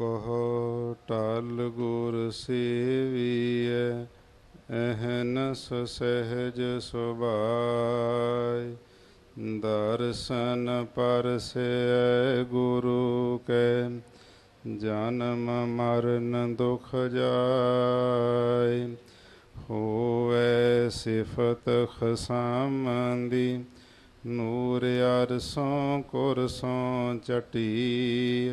ਕਹੋ ਟਲ ਗੁਰ ਸੇਵੀਐ ਅਹਨਸ ਸਹਿਜ ਸੁਭਾਇ। ਦਰਸ਼ਨ ਪਰਸੈ ਗੁਰੂ ਕੈ, ਜਨਮ ਮਰਨ ਦੁਖ ਜਾਏ ਹੋਵੇ ਸਿਫਤ ਖਸਾਮੰਦੀ, ਨੂਰ ਅਰਸੋਂ ਕੁਰਸੋਂ ਚਟੀ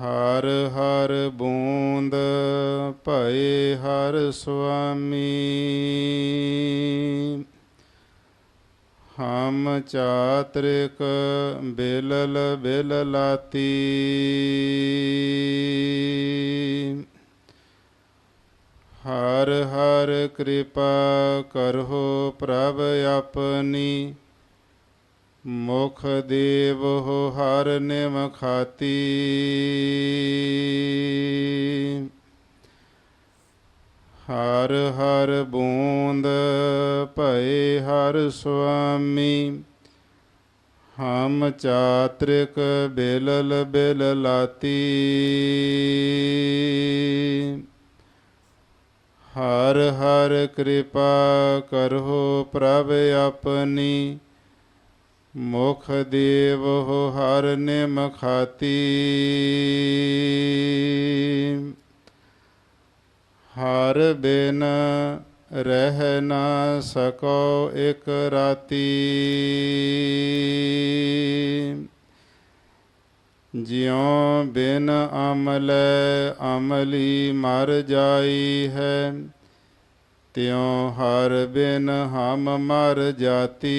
ਹਰ ਹਰ ਬੂੰਦ ਭਏ ਹਰ ਸੁਆਮੀ। ਹਮ ਚਾਤ੍ਰਿਕ ਬਿਲਲ ਬਿਲ ਲਾਤੀ ਹਰ ਹਰ ਕਿਰਪਾ ਕਰਹੁ ਪ੍ਰਭ ਆਪਣੀ। ਮੁਖ ਦੇਵੋ ਹਰ ਨਿਮ ਖਾਤੀ। ਹਰ ਹਰ ਬੂੰਦ ਭਏ ਹਰ ਸੁਆਮੀ। ਹਮ ਚਾਤ੍ਰਿਕ ਬਿਲਲ ਬਿਲ ਲਾਤੀ ਹਰ ਹਰ ਕਿਰਪਾ ਕਰੋ ਪ੍ਰਭ ਆਪਣੀ। ਮੁਖ ਦੇਵੋ ਹਰ ਨਿਮ ਖਾਤੀ। ਹਰ ਬਿਨ ਰਹਿ ਨਾ ਸਕੋ ਇਕ ਰਾਤੀ। ਜਿਉ ਬਿਨ ਅਮਲੈ ਅਮਲੀ ਮਰ ਜਾਈ ਹੈ ਤਿਉ ਹਰ ਬਿਨ ਹਮ ਮਰ ਜਾਤੀ।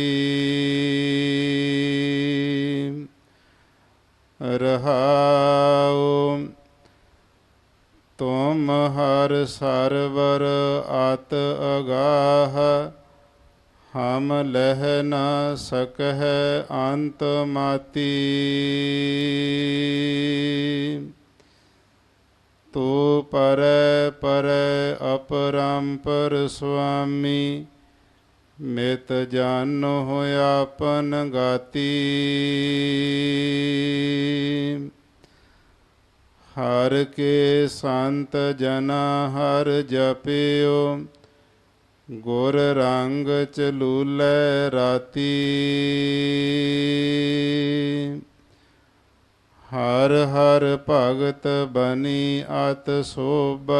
ਰਹਾਉ ਤੁਮ ਹਰ ਸਰਵਰ ਆਤ ਅਗਾਹ। ਹਮ ਲਹਿ ਨਾ ਸਕਹਿ ਅੰਤ ਮਾਤੀ। ਤੂ ਪਰ ਪਰੈ ਅਪਰੰਪਰ ਸੁਆਮੀ, ਮਿਤ ਜਾਨੋ ਆਪਨ ਗਾਤੀ। ਹਰ ਕੇ ਸੰਤ ਜਨਾ ਹਰ ਜਪਿਓ, ਗੁਰ ਰੰਗ ਚਲੂਲੇ ਰਾਤੀ। ਹਰ ਹਰ ਭਗਤ ਬਨੀ ਅਤ ਸੋਭ,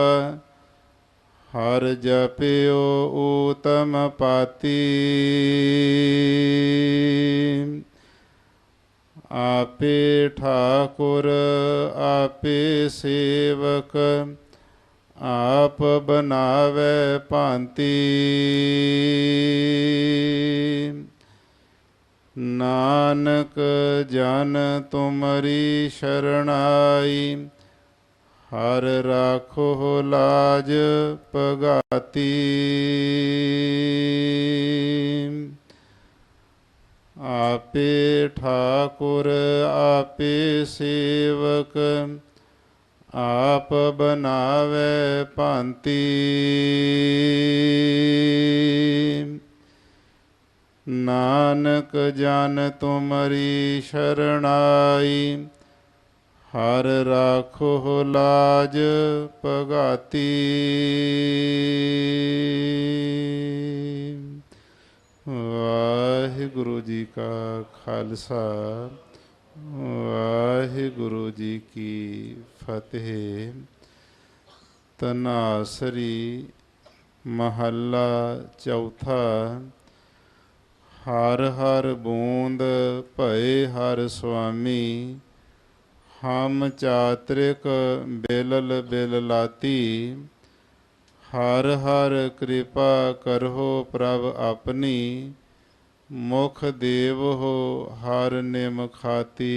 ਹਰ ਜਪਿਓ ਊਤਮ ਪਾਤੀ। ਆਪੇ ਠਾਕੁਰ, ਆਪੇ ਸੇਵਕ, ਆਪ ਬਨਾਵੇ ਭਾਂਤੀ। ਨਾਨਕ ਜਨ ਤੁਮਰੀ ਸ਼ਰਣਾਈ, ਹਰ ਰਾਖੋ ਲਾਜ ਪਗਾਤੀ ਆਪੇ ਠਾਕੁਰ, ਆਪੇ ਸੇਵਕ, ਆਪ ਬਨਾਵੇ ਭਾਂਤੀ। ਨਾਨਕ ਜਨ ਤੁਮਰੀ ਸ਼ਰਣਾਈ ਹਰ ਰਾਖੋ ਲਾਜ ਪਗਾਤੀ ਵਾਹਿਗੁਰੂ ਜੀ ਕਾ ਖਾਲਸਾ ਵਾਹਿਗੁਰੂ ਜੀ ਕੀ ਫਤਿਹ ਤਨਾਸਰੀ ਮਹੱਲਾ ਚੌਥਾ ਹਰ ਹਰ ਬੂੰਦ ਭਏ ਹਰ ਸੁਆਮੀ, ਹਮ ਚਾਤ੍ਰਿਕ ਬੇਲਲ ਬਿਲ ਲਾਤੀ ਹਰ ਹਰ ਕਿਰਪਾ ਕਰੋ ਪ੍ਰਭ ਆਪਣੀ, ਮੁਖ ਦੇਵ ਹੋ ਹਰ ਨਿਮ ਖਾਤੀ।